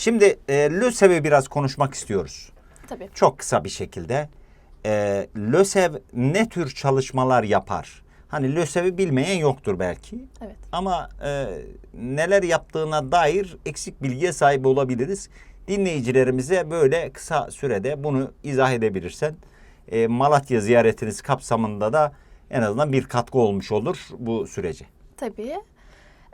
Şimdi e, LÖSEV'i biraz konuşmak istiyoruz. Tabii. Çok kısa bir şekilde. E, LÖSEV ne tür çalışmalar yapar? Hani LÖSEV'i bilmeyen yoktur belki. Evet. Ama e, neler yaptığına dair eksik bilgiye sahip olabiliriz. Dinleyicilerimize böyle kısa sürede bunu izah edebilirsen e, Malatya ziyaretiniz kapsamında da en azından bir katkı olmuş olur bu sürece. Tabii.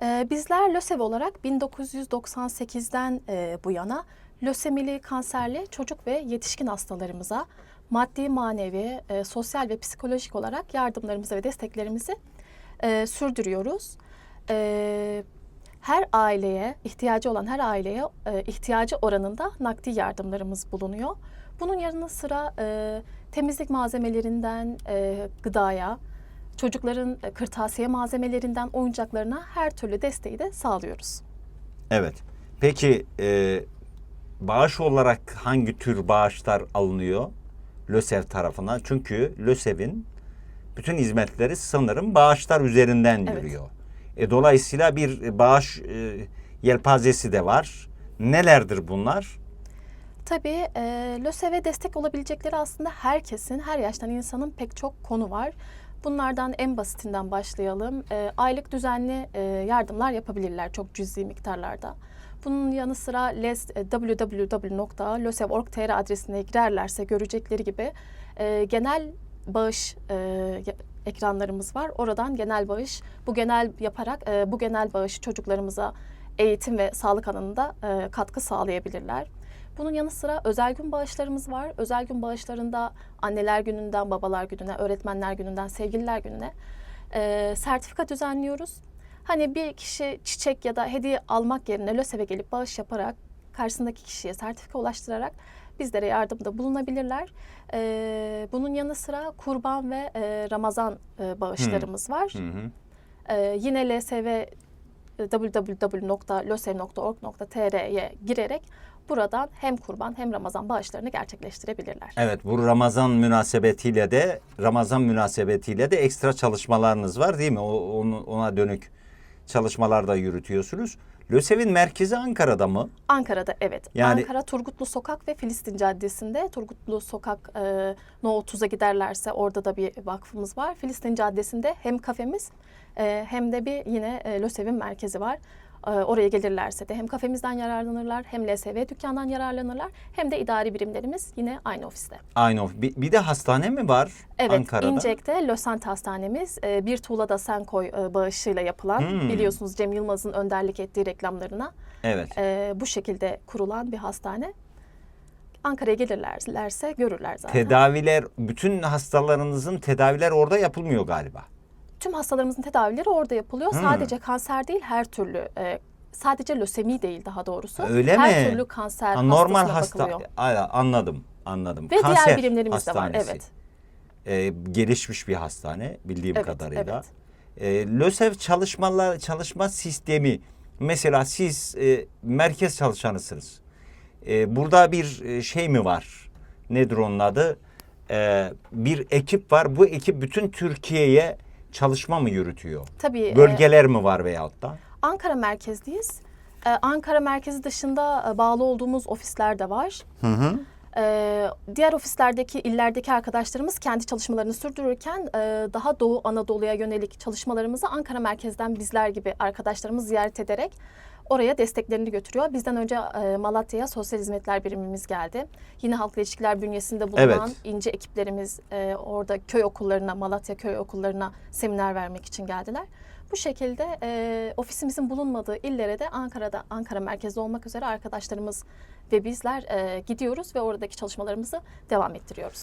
Ee, bizler LÖSEV olarak 1998'den e, bu yana lösemili kanserli çocuk ve yetişkin hastalarımıza maddi, manevi, e, sosyal ve psikolojik olarak yardımlarımızı ve desteklerimizi e, sürdürüyoruz. Her aileye, ihtiyacı olan her aileye ihtiyacı oranında nakdi yardımlarımız bulunuyor. Bunun yanı sıra temizlik malzemelerinden e, gıdaya, çocukların e, kırtasiye malzemelerinden oyuncaklarına her türlü desteği de sağlıyoruz. Evet. Peki e, bağış olarak hangi tür bağışlar alınıyor LÖSEV tarafından? Çünkü LÖSEV'in bütün hizmetleri sanırım bağışlar üzerinden Evet. yürüyor. E, dolayısıyla bir bağış e, yelpazesi de var. Nelerdir bunlar? Tabii e, LÖSEV'e destek olabilecekleri aslında herkesin, her yaştan insanın pek çok konu var. Bunlardan en basitinden başlayalım. E, aylık düzenli e, yardımlar yapabilirler çok cüzi miktarlarda. Bunun yanı sıra les, e, www.lösev.org.tr adresine girerlerse görecekleri gibi e, genel bağış e, ekranlarımız var. Oradan genel bağış, bu genel yaparak e, bu genel bağışı çocuklarımıza eğitim ve sağlık alanında e, katkı sağlayabilirler. Bunun yanı sıra özel gün bağışlarımız var. Özel gün bağışlarında anneler gününden babalar gününe, öğretmenler gününden sevgililer gününe e, sertifika düzenliyoruz. Hani bir kişi çiçek ya da hediye almak yerine LÖSEV'e gelip bağış yaparak karşısındaki kişiye sertifika ulaştırarak bizlere yardımda bulunabilirler. E, bunun yanı sıra kurban ve e, Ramazan e, bağışlarımız var. Hı hı. Ee, yine LSV www.losev.org.tr'ye girerek buradan hem kurban hem Ramazan bağışlarını gerçekleştirebilirler. Evet bu Ramazan münasebetiyle de Ramazan münasebetiyle de ekstra çalışmalarınız var değil mi? O, ona dönük çalışmalar da yürütüyorsunuz. LÖSEV'in merkezi Ankara'da mı? Ankara'da evet. Yani- Ankara Turgutlu Sokak ve Filistin Caddesi'nde Turgutlu Sokak e, No 30'a giderlerse orada da bir vakfımız var. Filistin Caddesi'nde hem kafemiz e, hem de bir yine e, LÖSEV'in merkezi var. E, oraya gelirlerse de hem kafemizden yararlanırlar hem LSV dükkandan yararlanırlar hem de idari birimlerimiz yine aynı ofiste. Aynı. o- Bir, bir de hastane mi var Evet, Ankara'da? İncek'te Lösent Hastanemiz e, bir tuğlada sen koy e, bağışıyla yapılan Hmm. biliyorsunuz Cem Yılmaz'ın önderlik ettiği reklamlarına Evet. bu şekilde kurulan bir hastane. Ankara'ya gelirlerse görürler zaten. Tedaviler, bütün hastalarınızın tedaviler orada yapılmıyor galiba. Tüm hastalarımızın tedavileri orada yapılıyor. Hmm. Sadece kanser değil her türlü e, sadece lösemi değil daha doğrusu. Öyle her mi? türlü kanser Ha, normal hasta. bakılıyor. Aa, Anladım, anladım. Ve Kanser diğer birimlerimiz de var. hastanesi. Evet. Ee, gelişmiş bir hastane bildiğim Evet, kadarıyla. evet. Ee, LÖSEV çalışmalar çalışma sistemi mesela siz e, merkez çalışanısınız. Ee, burada bir e, şey mi var? Nedir onun adı? Ee, bir ekip var. Bu ekip bütün Türkiye'ye çalışma mı yürütüyor? Tabii e, Bölgeler mi var veyahut da? Ankara merkezdeyiz. Ee, Ankara merkezi dışında e, bağlı olduğumuz ofisler de var. Hı hı. Ee, diğer ofislerdeki, illerdeki arkadaşlarımız kendi çalışmalarını sürdürürken e, daha Doğu Anadolu'ya yönelik çalışmalarımızı Ankara merkezden bizler gibi arkadaşlarımız ziyaret ederek oraya desteklerini götürüyor. Bizden önce e, Malatya'ya sosyal hizmetler birimimiz geldi. Yine halkla ilişkiler bünyesinde bulunan Evet. ince ekiplerimiz e, orada köy okullarına, Malatya köy okullarına seminer vermek için geldiler. Bu şekilde e, ofisimizin bulunmadığı illere de Ankara'da, Ankara merkezde olmak üzere arkadaşlarımız ve bizler e, gidiyoruz ve oradaki çalışmalarımızı devam ettiriyoruz.